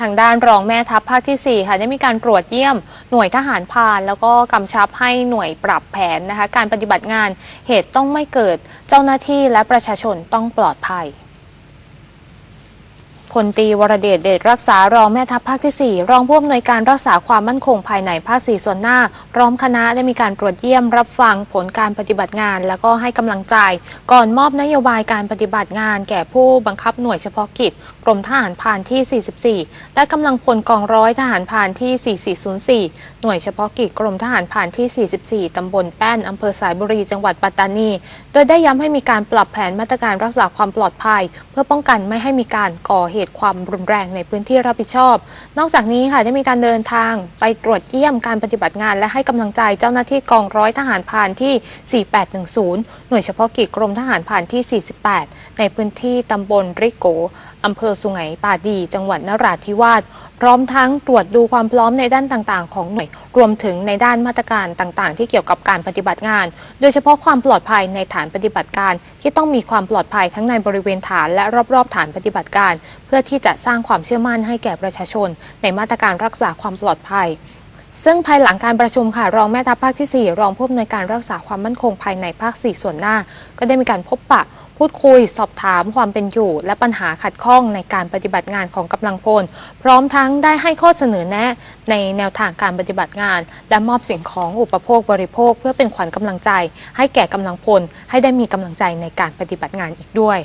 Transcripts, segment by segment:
ทางด้านรองแม่ทัพภาคที่ 4 ค่ะได้มีการตรวจเยี่ยมหน่วยทหารพาน แล้วก็กำชับให้หน่วยปรับแผนนะคะ การปฏิบัติงานเหตุต้องไม่เกิดเจ้าหน้าที่และประชาชนต้องปลอดภัย พลตีวรเดชเดชรักษารองแม่ทัพภาคที่ 4 รองผู้อำนวยการรักษาความมั่นคงภายในภาค4ส่วนหน้า พร้อมคณะได้มีการตรวจเยี่ยมรับฟังผลการปฏิบัติงาน แล้วก็ให้กำลังใจ ก่อนมอบนโยบายการปฏิบัติงาน แก่ผู้บังคับหน่วยเฉพาะกิจ กรมทหารพรานที่ 44 และกำลังพลกองร้อยทหารพรานที่ 4404 หน่วยเฉพาะกิจกรมทหารพรานที่ 44ตำบลแป้นอำเภอสายบุรีจังหวัดปัตตานี โดยได้ย้ำให้มีการปรับแผนมาตรการรักษาความปลอดภัย เพื่อป้องกันไม่ให้มีการก่อเหตุความรุนแรงในพื้นที่รับผิดชอบ นอกจากนี้ค่ะได้มีการเดินทางไปตรวจเยี่ยมการปฏิบัติงาน และให้กำลังใจเจ้าหน้าที่กองร้อยทหารพรานที่ 4810 หน่วยเฉพาะกิจกรมทหารพรานที่ 48 ในพื้นที่ตำบลริโก อำเภอสุไหงป่าดี จังหวัดนราธิวาสพร้อมทั้งตรวจดูความพร้อมในด้านต่างๆ ของหน่วย รวมถึงในด้านมาตรการต่างๆ ที่เกี่ยวกับการปฏิบัติงาน โดยเฉพาะความปลอดภัยในฐานปฏิบัติการ ที่ต้องมีความปลอดภัยทั้งในบริเวณฐานและรอบๆ ฐานปฏิบัติการ เพื่อที่จะสร้างความเชื่อมั่นให้แก่ประชาชน ในมาตรการรักษาความปลอดภัยซึ่งภายหลังการประชุมค่ะรองแม่ทัพภาคที่ 4 รองผู้อำนวยการรักษาความมั่นคงภายในภาค 4 ส่วนหน้า ก็ได้มีการพบปะ พูดคุยสอบถามความเป็นอยู่ และปัญหาขัดข้องในการปฏิบัติงานของกำลังพล พร้อมทั้งได้ให้ข้อเสนอแนะในแนวทางการปฏิบัติงาน และมอบสิ่งของอุปโภคบริโภค เพื่อเป็นขวัญกำลังใจ ให้แก่กำลังพล ให้ได้มีกำลังใจในการปฏิบัติงานอีกด้วย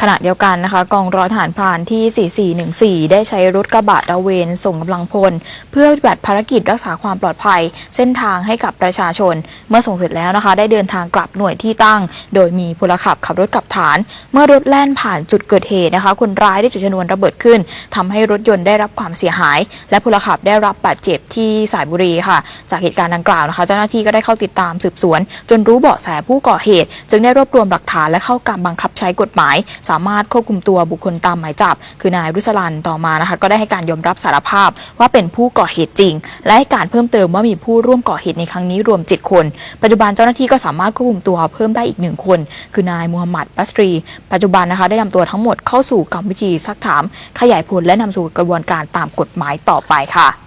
ขณะเดียวกันนะคะ กองร้อยทหารพรานที่ 4414 ได้ใช้รถกระบะตะเวนส่งกำลังพล เพื่อปฏิบัติภารกิจรักษาความปลอดภัย เส้นทางให้กับประชาชน เมื่อส่งเสร็จแล้วนะคะ ได้เดินทางกลับหน่วยที่ตั้ง โดยมีพลขับขับรถกลับฐาน เมื่อรถแล่นผ่านจุดเกิดเหตุนะคะ คนร้ายได้จุดชนวนระเบิดขึ้นทำให้รถยนต์ได้รับความเสียหาย และพลขับได้รับบาดเจ็บที่สายบุรีค่ะ จากเหตุการณ์ดังกล่าวนะคะ เจ้าหน้าที่ก็ได้เข้าติดตามสืบสวน จนรู้เบาะแสผู้ก่อเหตุ จึงได้รวบรวมหลักฐานและเข้าการบังคับ ใช้กฎหมาย สามารถควบคุมตัวบุคคลตามหมายจับ คือนายรุสลันต่อมานะคะก็ได้ให้การยอมรับสารภาพว่าเป็นผู้ก่อเหตุจริง และให้การเพิ่มเติมว่ามีผู้ร่วมก่อเหตุในครั้งนี้รวม 7 คน ปัจจุบันเจ้าหน้าที่ก็สามารถควบคุมตัวเพิ่มได้อีกหนึ่งคน คือนายมูฮัมหมัดบัสตรี ปัจจุบันนะคะได้นำตัวทั้งหมดเข้าสู่กรรมวิธีซักถาม ขยายผลและนำสู่กระบวนการตามกฎหมายต่อไปค่ะ